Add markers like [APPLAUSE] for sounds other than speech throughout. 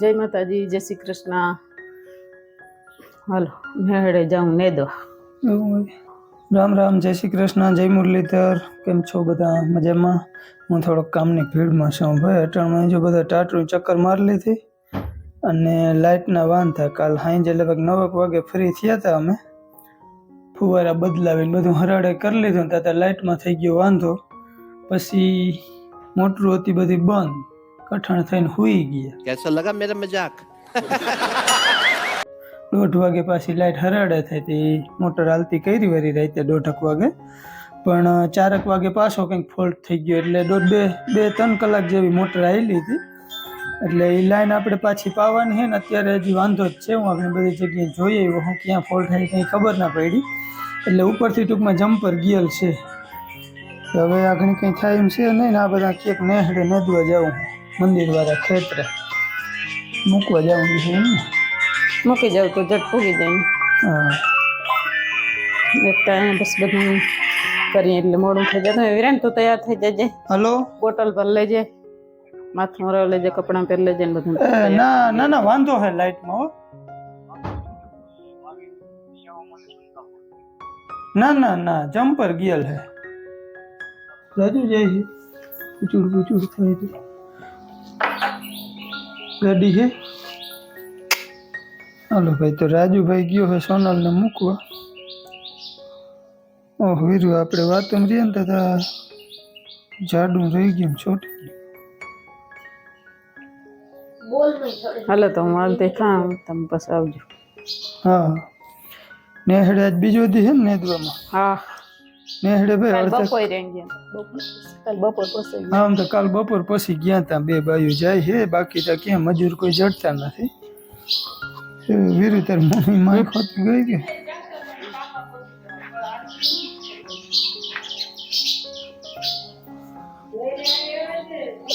જય માતાજી, જય શ્રી કૃષ્ણ. હાલો, મેળે જાઉં નેદવા રામ રામ, જય શ્રી કૃષ્ણ, જય મુરલીધર. કેમ છો બધા? મજામાં? હું થોડોક કામની ભીડમાં છું. ભાઈ અટાણમાં જો બધા ટાટરું ચક્કર મારી લીધી અને લાઇટના થાય કાલ સાંજે લગભગ નવક વાગે ફ્રી થયા હતા અમે. ફુવારા બદલાવીને બધું હરાડે કરી લીધું ત્યાં લાઇટમાં થઈ ગયો વાંધો. પછી મોટરું હતી બધી બંધ. કઠણ થઈને સુઈ ગયા. કેસો લગા મેરા મજાક. [LAUGHS] દોઢ વાગે પાછી લાઇટ હરાડે થઈ હતી. મોટર હાલતી કરી વરી રાતે દોઢક વાગે. પણ ચારક વાગે પાછો કંઈક ફોલ્ટ થઈ ગયો એટલે દોઢ બે બે ત્રણ કલાક જેવી મોટર આવેલી હતી. એટલે એ લાઈન આપણે પાછી પાવાની છે ને અત્યારે હજી વાંધો જ છે. હું આપણે બધી જગ્યાએ જોઈ આવ્યો હું ક્યાં ફોલ્ટ થાય કંઈ ખબર ના પડી. એટલે ઉપરથી ટૂંકમાં જમ્પર ગિયલ છે. હવે આગળ કંઈ થાય એમ છે નહીં ને આ બધા કેક નેહડે નેદવા જાઉં મંદિરવાળા ખેતરે મૂકવા જાઉં છે એમ ને મૂકી જાવ તો જટ પૂગી જાય હા. એક ટાઈમ બસ બધું કરીએ એટલે મોડું થઈ જાય. વિરાન તું તૈયાર થઈ જજે. હલો? બોટલ પર લેજે માથું મરાવ લેજે કપડાં પહેર લેજે ને બધું. એ, ના ના ના વાંધો હે લાઈટમાં હો. ના ના ના જમ્પર ગિયલ હે. રાજુ જાય છે પૂચુડ પૂચુડ થાય છે ગાડી છે? હાલો ભાઈ તો રાજુભાઈ ગયો હે સોનલને મૂકવા. ઓહ વીરુ આપણે વાતો રહીએ ને તથા જાડું રહી ગયું છોટી હાલો તો હું હાલતી થામ તમે પછી આવજો. હા. નેહડે આજ બીજો દી છે ને નેદવામાં? હા. નેહડે ભાઈ બપોર રહી ગયા. કાલ બપોર પછી આમ તો કાલ બપોર પછી ગયા તા બે બાજુ જાય છે બાકી તો ક્યાં મજૂર કોઈ જડતા નથી. વીરુ તાર મમ્મી માય ખોતી ગઈ કે?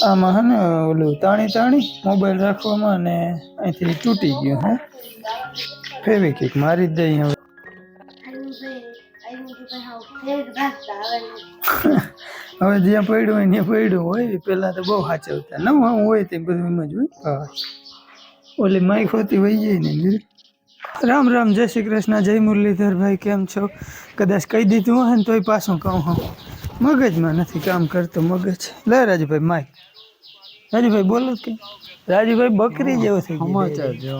આમાં હે ને ઓલું તાણી તાણી મોબાઈલ રાખવામાં અને અહીંથી તૂટી ગયું હે. ફેવિકિક મારી જ દઈ હવે. [LAUGHS] હવે જ્યાં પડ્યું હોય ત્યાં પડ્યું હોય પેલા તો બહુ સાચવતા નવું હોય તે બધું એમ જ હોય. હા. ઓલી માઈ હોતી વહી જાય ને રામ રામ જય શ્રી કૃષ્ણ જય મુરલીધર ભાઈ કેમ છો? કદાચ કહી દીધું હોય ને તોય પાછું કહું હું. મગજમાં નથી કામ કરતો મગજ. લે રાજુભાઈ માઈ રાજુભાઈ બોલો કે. રાજુભાઈ બકરી જેવો થઈ ગયો. સમાચાર જો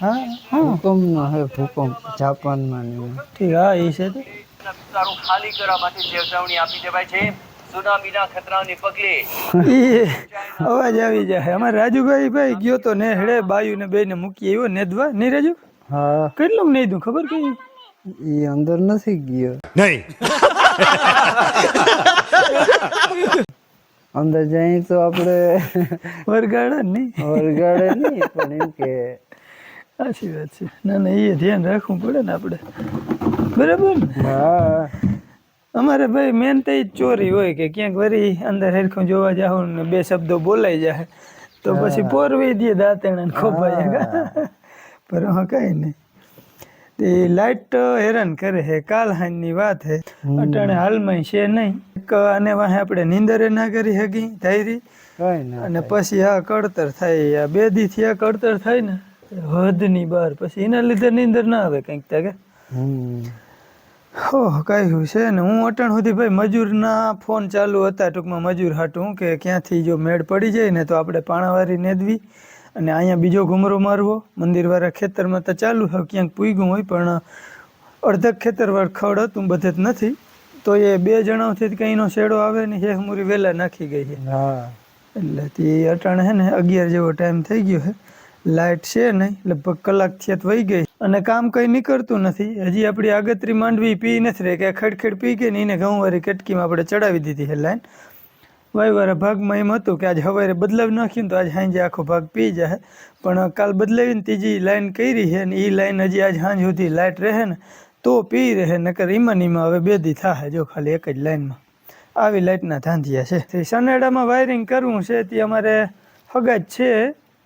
હા. હા ભૂકંપનો હે ભૂકંપ જાપાનમાં ને ઠીક હા એ છે તો. ખાલી કરવા માટે ચેતવણી આપી દેવાય છે. સુનામીના ખતરાને પગલે [LAUGHS] અવાજ આવી જાય. અમારે રાજુભાઈ ભાઈ ગયો તો ને હેડે બાયુ ને બેને મૂકી આવ્યો. નેદવા નહીં રાજુ? હા. કેટલું નેદું ખબર કઈ? એ અંદર નથી ગયો. નહીં. [LAUGHS] અંદર જઈ તો આપણે વરગાડા નહીં. વરગાડે નહીં પણ એમ કે સાચી વાત છે. ના ના એ ધ્યાન રાખવું પડે ને આપણે. બરાબર હા. અમારે ભાઈ મેન તો ચોરી હોય કે ક્યાંક વરી અંદર હેરખું જોવા જાવ ને બે શબ્દો બોલાઈ જાય તો પછી પોરવી દે દાંતેણા ખોપાય પર હા. કઈ નહીં. તે લાઇટ હેરાન કરે હે કાલ હાનની વાત હે અટાણે હાલમાં છે નહીં. એક આને વાહે આપણે નીંદરે ના કરી હકી ધાયરી. અને પછી આ કડતર થાય આ બે દી થી આ કડતર થાય ને હદની બહાર. પછી એના લીધે નીંદર ના આવે કંઈક ત્યાં કે? હમ હો કહ્યું છે ને. હું અટણ સુધી ભાઈ મજૂરના ફોન ચાલુ હતા. ટૂંકમાં મજૂર હાટું કે ક્યાંથી જો મેળ પડી જાય ને તો આપણે પાણાવારી નેદવી અને અહીંયા બીજો ઘુમરો મારવો. મંદિરવાળા ખેતરમાં તો ચાલુ હોય ક્યાંક પૂગ્યું હોય પણ અડધક ખેતરવાર ખડ હતું બધે જ નથી. તો એ બે જણાઓથી કંઈનો શેડો આવે ને એ મુરી વહેલા નાખી ગઈ છે. હા. એટલે તે અટણ છે ને અગિયાર જેવો ટાઈમ થઈ ગયો છે લાઇટ છે નહીં લગભગ કલાક થયા વહી ગઈ અને કામ કંઈ નીકળતું નથી. હજી આપણી આગતરી માંડવી પી નથી રહી કે ખડખડ પી કે ને એને ઘઉંવાળી કટકીમાં આપણે ચડાવી દીધી છે લાઈન વાયવાળા ભાગમાં એમ હતું કે આજ સવારે બદલાવી નાખ્યું તો આજ સાંજે આખો ભાગ પી જાય. પણ કાલ બદલાવીને ત્રીજી લાઈન કરી છે ને એ લાઈન હજી આજ સાંજ સુધી લાઇટ રહે ને તો પી રહે, નકર ઈમાં ને હવે બે દી થાય જો ખાલી એક જ લાઈનમાં. આવી લાઇટના ધાંધિયા છે. સનેડામાં વાયરિંગ કરવું છે, તે અમારે હગાજ છે.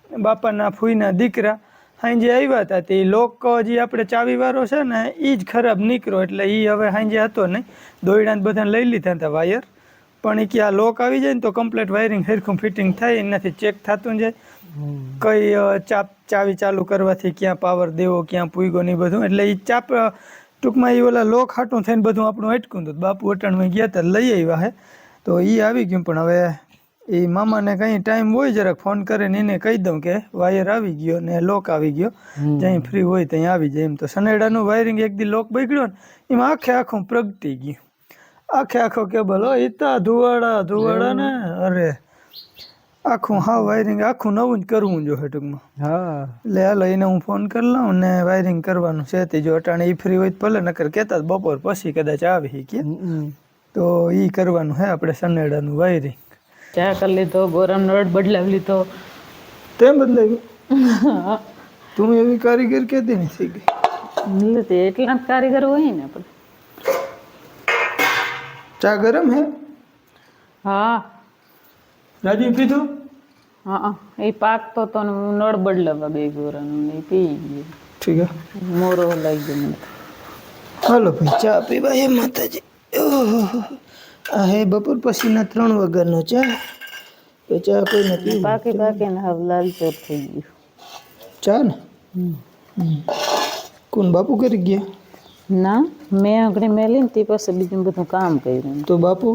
બાપાના ફૂઈના દીકરા સાંજે આવ્યા હતા તે લોક જે આપણે ચાવીવાળો છે ને એ જ ખરાબ નીકળ્યો. એટલે એ હવે સાંજે હતો નહીં. દોયડાને બધાને લઈ લીધા હતા વાયર. પણ એ કે આ લોક આવી જાય ને તો કમ્પ્લીટ વાયરિંગ હેરખું ફિટિંગ થાય, એનાથી ચેક થતું જાય. કઈ ચાપ, ચાવી ચાલુ કરવાથી ક્યાં પાવર દેવો, ક્યાં પૂગો ને બધું. એટલે એ ચાપ ટૂંકમાં એ ઓલા લોક હાટું થઈને બધું આપણું અટકું હતું બાપુ અટણમાં ગયા હતા લઈ આવ્યા હે. તો એ આવી ગયું, પણ હવે એ મામાને કંઈ ટાઈમ હોય જરાક ફોન કરીને એને કહી દઉં કે વાયર આવી ગયો ને લોક આવી ગયો. જ્યાં ફ્રી હોય ત્યાં આવી જાય એમ. તો સનેડાનું વાયરિંગ એક દી લોક બગડ્યો ને એમાં આખે આખું પ્રગટી ગયું. આખે આખો કેબલ હો ઈતા ધુવાડા ધુવાડા ને અરે આખું હા વાયરિંગ આખું નવું જ કરવું જો ટૂંકમાં હા. એટલે હાલો એને હું ફોન કરી લઉં ને વાયરિંગ કરવાનું છે તે જો અટાણે એ ફ્રી હોય તો ભલે નકર કહેતા બપોર પછી કદાચ આવી કે. તો એ કરવાનું હે આપણે સનેડાનું વાયરિંગ ચા કરી લીધો ગોરમ નળ બદલાવી લીધો. તેમ બદલાવ્યું? તું એવી કારીગર કેતી ગઈ? એટલે તે એટલા જ કારીગર હોય ને આપણે ચા ગરમ હે? હા. રાજી પીધું? હા એ પાક તો તો નળ બદલાવા ગઈ ગોરાનું ને પી ગયો. ઠીક હે. મોરો લાગી ગયો મને. હાલો ભાઈ ચા પીવા હે માતાજી. ઓહો આ હે બપોર પછીના ત્રણ વગરનો ચા. તો ચા કોઈ નથી પાકી પાકી ને હવે લાલ ચોર થઈ ગયું. ચા ને? કોણ બાપુ કરી ગયા? ના મેં આગળ મેલી ને તે પાસે બીજું બધું કામ કર્યું. તો બાપુ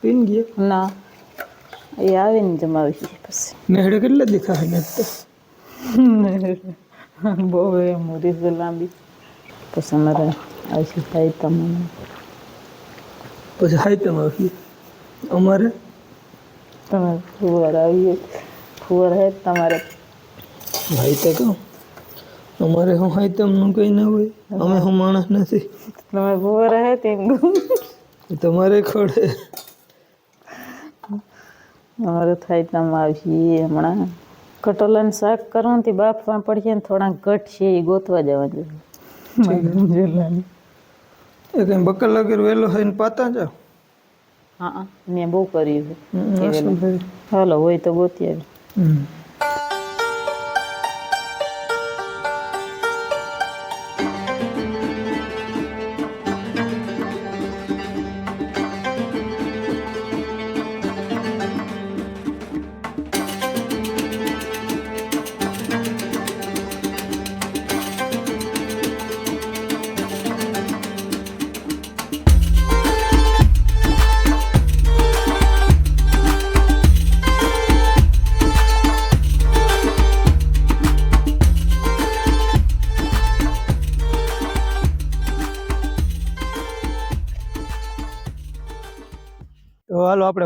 પીન ગયા? ના એ આવીને જમાવી છે પછી. નેહડે કેટલા દેખા હે બહુ એ મોરી લાંબી. પછી અમારે આવી થાય તમને. પછી હાઈ તમે આવી અમારે? તમે ફુવાર આવીએ. ફુવાર હે તમારે ભાઈ તો કહું અમારે હું હાઈ તમનું કંઈ ના હોય. અમે હું માણસ નથી. તમે ફુવાર હે તે તમારે ખોડે અમારે થાય તમે આવશે હમણાં. કટોલાનું શાક કરવાથી બાફવા પડશે ને થોડાક ઘટશે એ ગોતવા જવા જોઈએ એ કઈ બકલ વગર વેલો હોય ને પાતા જાઓ. હા મેં બહુ કર્યું છે. હાલો હોય તો ગોતી આવી.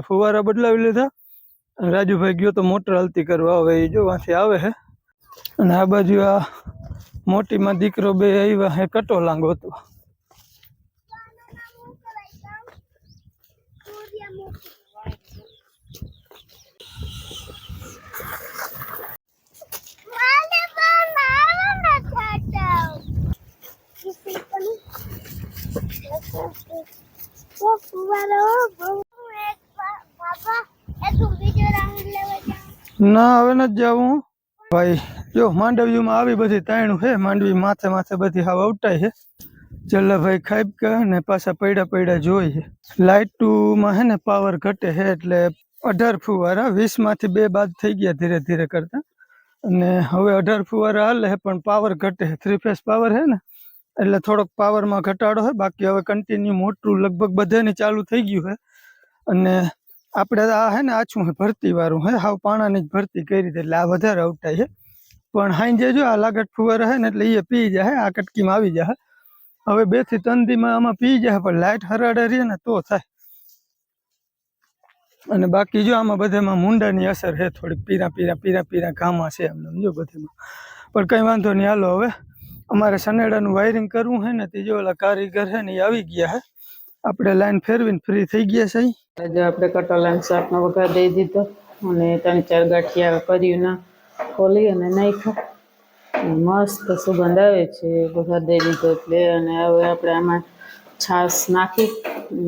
ફુવારા બદલાવી લીધા. અને રાજુભાઈ ગયો તો મોટર હલતી કરવા. હવે એ જો વાંથી આવે છે અને આ બાજુ આ મોટીમાં દીકરો બે આવ્યા હે કટોલાંગ ગોતવા ના, હવે નથી જવું ભાઈ, જો માંડવીમાં આવી બધી તાણું છે, માંડવી માથે માથે બધી હાવ અવટાય છે. જલ્લાભાઈ ખાઈ કે ને પાછા પૈડા પૈડા જોઈએ લાઇટમાં હે ને પાવર ઘટે છે એટલે અઢાર ફુવારા વીસમાંથી બે બાદ થઈ ગયા ધીરે ધીરે કરતા. અને હવે અઢાર ફુવારા હાલે છે, પણ પાવર ઘટે છે. થ્રી ફેસ પાવર છે ને, એટલે થોડોક પાવરમાં ઘટાડો છે. બાકી હવે કન્ટિન્યુ મોટું લગભગ બધાની ચાલુ થઈ ગયું છે. અને આપણે આ હે ને આછું હે ભરતી વાળું હે, હાવ પાણાની જ ભરતી કરી દે એટલે આ વધારે અવટાય છે પણ હાઈ જો આ લાગટ ફુવારા હે ને એટલે એ પી જાય આ કટકીમાં આવી જાય હવે બેથી ત્રણ દીમાં આમાં પી જાય પણ લાઇટ હરાડે રહે ને તો થાય. અને બાકી જો આમાં બધામાં મુંડાની અસર છે થોડીક, પીરા પીરા પીરા પીરા ઘામાં છે એમને જો બધામાં. પણ કંઈ વાંધો નહીં, હાલો હવે. અમારે સનેડાનું વાયરિંગ કરવું છે ને, તે જો ઓલા કારીગર છે ને એ આવી ગયા છે આપણે લાઈન ફેરવીને ફ્રી થઈ ગયા છે. આજે આપણે કટોલાના શાકનો વઘાર દઈ દીધો અને ત્રણ ચાર ગાંઠિયા કર્યું ના ખોલી અને નાખ્યો. મસ્ત સુગંધ આવે છે વઘાર દઈ દીધો એટલે અને હવે આપણે આમાં છાશ નાખી.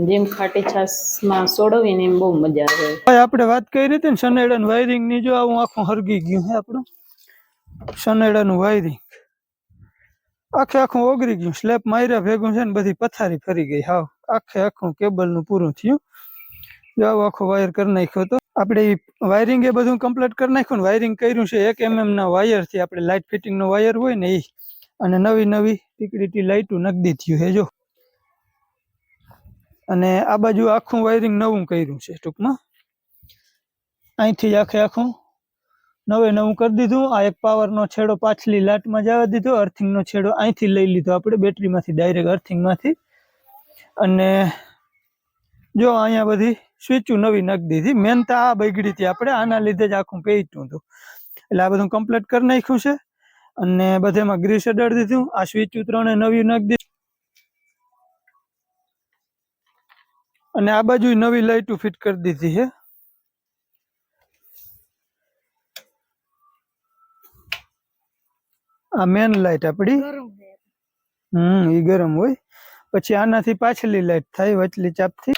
જેમ ખાટી છાશમાં સોડવીને એમ બહુ મજા આવે. ભાઈ આપણે વાત કરી હતી ને શનેડાનું વાયરિંગની જો આવું આખું હરગી ગયું છે આપણું. શનેડાનું વાયરિંગ આખે આખું ઓગળી ગયું, સ્લેબ માર્યા, ભેગું છે ને બધી પથારી ફરી ગઈ. હાવ, આખે આખું કેબલનું પૂરું થયું. જો આખો વાયર કરી નાખ્યો હતો. આપણે વાયરિંગ એ બધું કમ્પ્લીટ કરી નાખ્યું ને વાયરિંગ કર્યું છે. એક એમએમ ના વાયરથી આપણે લાઇટ ફિટિંગ નો વાયર હોય ને એ અને નવી નવી ટીકડીટી લાઇટું નગદી થયું છે, જો. અને આ બાજુ આખું વાયરિંગ નવું કર્યું છે, ટૂંકમાં. અહીંથી આખે આખું નવે નવું કરી દીધું, આ એક પાવરનો છેડો પાછલી લાટમાં જવા દીધો અર્થિંગનો છેડો અહીંથી લઈ લીધો આપણે, બેટરીમાંથી ડાયરેક્ટ અર્થિંગમાંથી અને જો અહીંયા બધી સ્વિચું નવી નાખી દીધી મેન તો આ બગડી હતી આપણે, આના લીધે જ આખું પેઈટું હતું. એટલે આ બધું કમ્પ્લીટ કરી નાખ્યું છે, અને બધેમાં ગ્રીસ અડાડી દીધું, આ સ્વિચું ત્રણે નવી નાખી દીધી. અને આ બાજુ નવી લાઈટો ફિટ કરી દીધી છે. આ મેન લાઈટ આપડી. હમ ઈ ગરમ હોય. પછી આનાથી પાછલી લાઈટ થાય વચલી ચાપથી.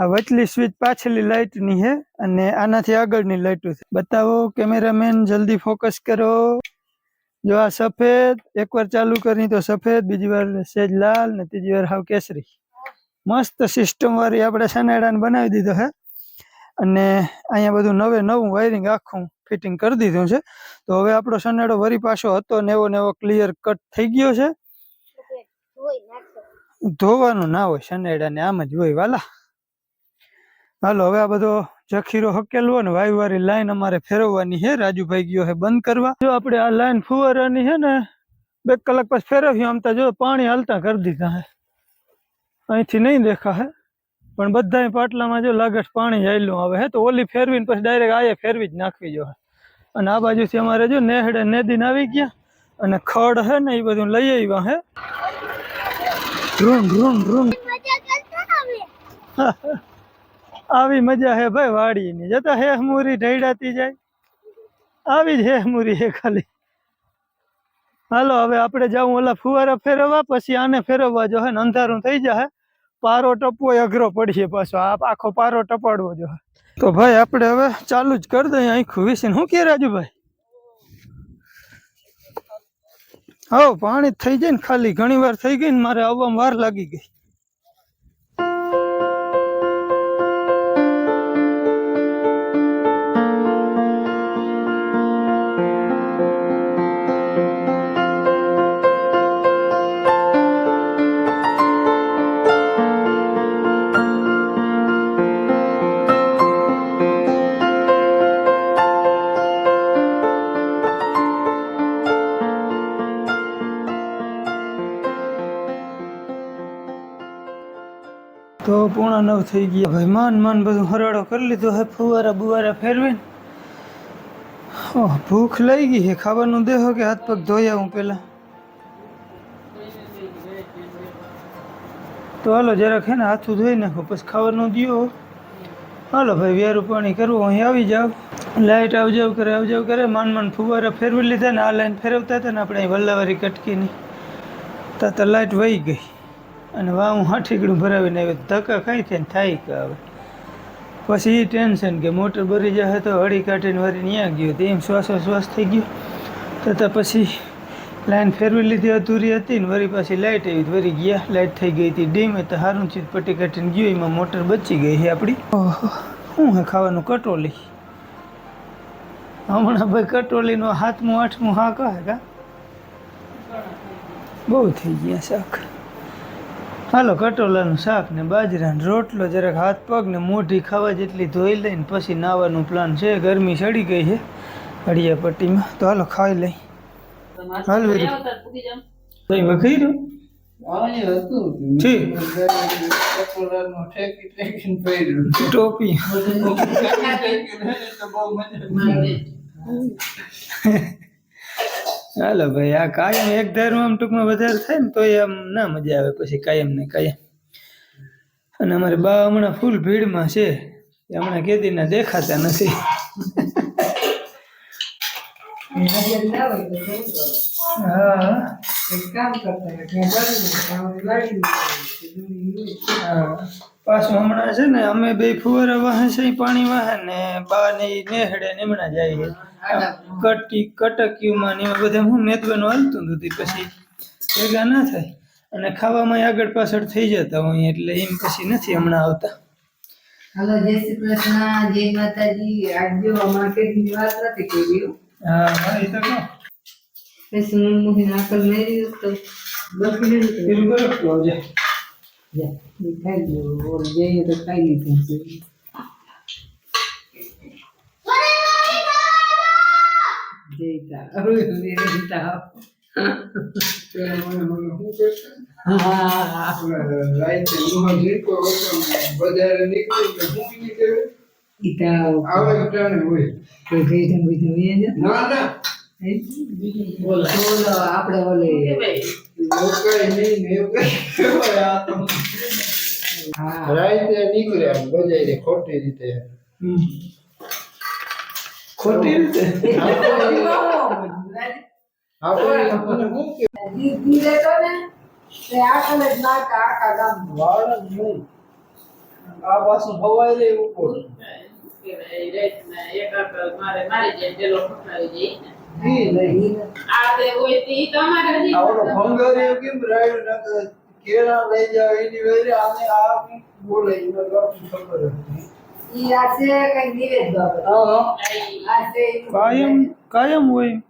આ વચલી સ્વિચ પાછલી લાઈટની છે અને આનાથી આગળની લાઈટો છે. બતાવો કેમેરામેન જલ્દી ફોકસ કરો. જો આ સફેદ એકવાર ચાલુ કરી તો સફેદ બીજી વાર સેજ લાલ ને ત્રીજી વાર હાવ કેસરી. મસ્ત સિસ્ટમ વાળી આપણે સનેડાને બનાવી દીધો છે અને અહીંયા બધું નવે નવું વાયરિંગ આખું ફિટિંગ કરી દીધું છે. તો હવે આપણો સનેડો વરી પાછો હતો ને એવો ને એવો ક્લિયર કટ થઈ ગયો છે. ધોવાનું ના હોય સનેડાને આમ જ હોય, વાલા. હાલો, હવે આ બધો જખીરો હકેલવો ને વાયુ વાળી લાઈન અમારે ફેરવવાની છે. રાજુભાઈ ગયો છે બંધ કરવા. જો આપણે આ લાઈન ફુવારાની છે ને, બે કલાક પછી ફેરવ્યું આમ તો જો પાણી હાલતા કરી દીધા હે અહીંથી નહીં દેખા હે પણ બધા પાટલામાં જો લાગે પાણી જાયલું આવે હે, તો ઓલી ફેરવીને પછી ડાયરેક્ટ આયે ફેરવી જ નાખવી જો અને આ બાજુથી અમારે જો નેહડે નેદીને આવી ગયા અને ખડ હે ને એ બધું લઈ આવ્યા હે. આવી મજા હે ભાઈ વાડીની. જતા હેહમુરી ઢૈડાતી જાય. આવી જ હેહમુરી હે ખાલી. હાલો, હવે આપણે જાઉં ઓલા ફુવારા ફેરવવા, પછી આને ફેરવવા જો હે ને અંધારું થઈ જાય પારો ટપવો અઘરો પડશે પાછો. આ આખો પારો ટપાડવો જો. તો ભાઈ, આપણે હવે ચાલુ જ કરી દઈએ આખું વિસીને. શું કે રાજુભાઈ હા પાણી થઈ જાય ને ખાલી. ઘણી વાર થઈ ગઈ ને મારે આવવામાં વાર લાગી ગઈ. પોણા નવ થઈ ગયા. ભાઈ માન માન બધું હરાડો કરી લીધો હે ફુવારા બુવારા ફેરવીને. ઓહ, ભૂખ લઈ ગઈ છે ખાવાનું દેહો કે હાથ પગ ધોઈ આવું પેલા. તો હાલો જરાક હે ને હાથું ધોઈ નાખો પછી ખાવાનું દ્યો. હાલો ભાઈ વ્યારું પાણી કરવું અહીં આવી જાવ લાઈટ આવ જાવ કરે આવ જાવ કરે. માન માન ફુવારા ફેરવી લીધા ને આ લાઈન ફેરવતા હતા ને આપણે અહીં વલ્લાવારી કટકીની. તા તો લાઈટ વહી ગઈ. અને વા હું હાઠીકડું ભરાવીને આવ્યો ધક્કા ખાઈ ખાઈને થાય કે હવે. પછી એ ટેન્શન કે મોટર ભરી જશે તો હળી કાઢીને વળી ત્યાં ગયો તો એમ શ્વાસોશ્વાસ થઈ ગયો. તથા પછી લાઈન ફેરવી લીધી અધૂરી હતી ને વળી પાછી લાઇટ આવી વળી ગયા. લાઇટ થઈ ગઈ હતી ડીમ તો હારું ચીજ પટી કાઢીને ગયો એમાં મોટર બચી ગઈ છે આપણી ઓહો. શું હે ખાવાનું કટોલી? હમણાં ભાઈ કટોલીનો હાથમું આઠમું હા કહે કા? બહુ થઈ ગયા શાક. હાલો કટોલાનું શાક ને બાજરાનો રોટલો જરાક હાથ પગ ને મોઢી ખાવા જેટલી ધોઈ લઈને પછી નાવાનું પ્લાન છે. ગરમી ચડી ગઈ છે અડિયા પટ્ટીમાં તો હાલો ખાઈ લઈ. હાલ વેરી. તઈ વખી રહ્યું ટોપી. હાલો ભાઈ, આ કાયમ એક ધારું આમ ટૂંકમાં વધારે થાય ને તો આમ ના મજા આવે પછી કાયમ ને કાયમ. અને અમારે બા હમણાં ફૂલ ભીડમાં છે. હમણાં કેદીના દેખાતા નથી. પાછું હમણાં છે ને અમે બે ફુવારા વાહે છે પાણી વાહે ને બા ને નેહડે ને હમણાં જાય કટી કટકીમાં ને એમાં બધા હું નેતવાનું હાલતું હતું. પછી ભેગા ના થાય. અને ખાવામાં આગળ પાછળ થઈ જતા હોય એટલે એમ પછી નથી હમણાં આવતા. હાલો જય શ્રી કૃષ્ણ જય માતાજી. આજે માર્કેટની વાત નથી કરી હા. હા એ તો કહો. પછી હું મુખી નાકલ મેરી તો બફી લીધું કરો આવજે. જય ખાઈ જઈએ તો ખાઈ લીધું છે જય તા હવે મેરી તા હા રાઈતે ઊંઘમાં જીરકો હતો ને બજારે નીકળી તો ભૂખી નીકળે. ઈ તા આવે તો ટાણે હોય. કોઈ ભેજ બીજું એ જ ના, ના. બોલો આપણે ઓલે રાઈતે નીકળ્યા આમ ખોટી રીતે. ખોટી રીતે. આ પાછું હવાઈ રે ઉપર. કેળા લઈ જાવ એની વેરે આને આ બોલે ખબર હતી. કાયમ કાયમ હોય.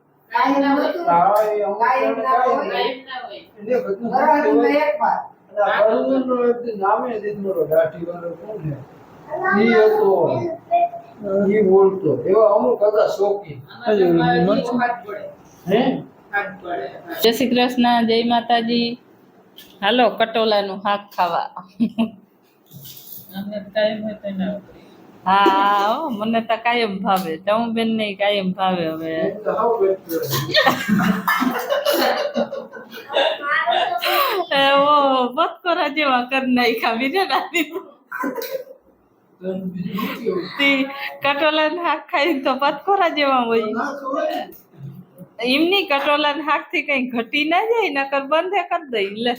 હોય. બોલતો. એવા અમુક હતા જય શ્રી કૃષ્ણ જય માતાજી. હાલો કટોલાનું હાક ખાવા. હા હો, મને તો કાયમ ભાવે. ચમુબેન ને કાયમ ભાવે હવે. એવો બતકોરા જેવા કરી નાખ્યા બીજા તો બીજું ને તી ખાઈ તો બતકોરા જેવા હોય. એમની કટોલા ને. શાકથી કઈ ઘટી ના જાય નકર બંધે કરી દઈ લે.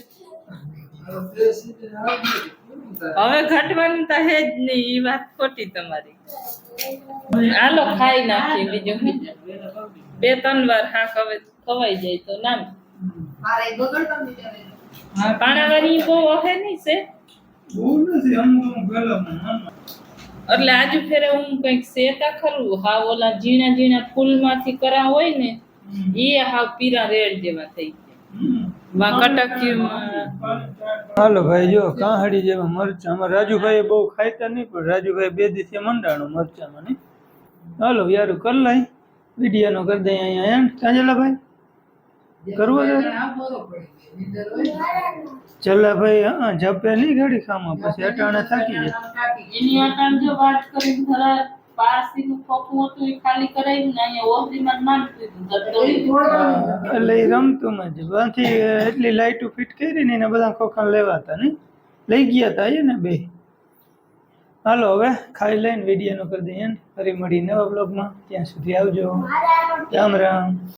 હવે ઘટવાનું તો હે જ નહીં એ વાત ખોટી તમારી. આલો ખાઈ નાખીએ બીજું બે ત્રણ વાર શાક હવે ખવાઈ જાય તો ના. પાણાવાળી બહુ ઓહે નહીં છે. એટલે આજુ ફેરે હું કંઈક સેતા ખરું. હા ઓલા ઝીણા ઝીણા ફૂલમાંથી કરા હોય ને એ હાવ પીરા રેડ જેવા થઈ ગયા. હાલો ભાઈ જો કાંહડી જેવા મરચા. અમારે રાજુભાઈ બહુ ખાઈતા નહીં પણ રાજુભાઈ બે દિવસે મંડાણું મરચામાં નહીં. હાલો યારું કરી લઈ. વિડીયોનો કરી દઈએ અહીંયા એન્ડ. કાંજલા ભાઈ કરવો છે. ચલા ભાઈ હા જપે નહીં ઘડી ખામાં પછી અટાણે થાકી જાય. એટલે એ રમતું જ. બાથી એટલી લાઈટો ફિટ ને એને બધા ખોખા લેવાતા નહીં લઈ ગયા હતા એ ને બે? હાલો હવે ખાઈ લઈને વિડીયોનો કરી દઈએ ને. ફરી મળી નવા બ્લોગમાં ત્યાં સુધી આવજો. રામ રામ.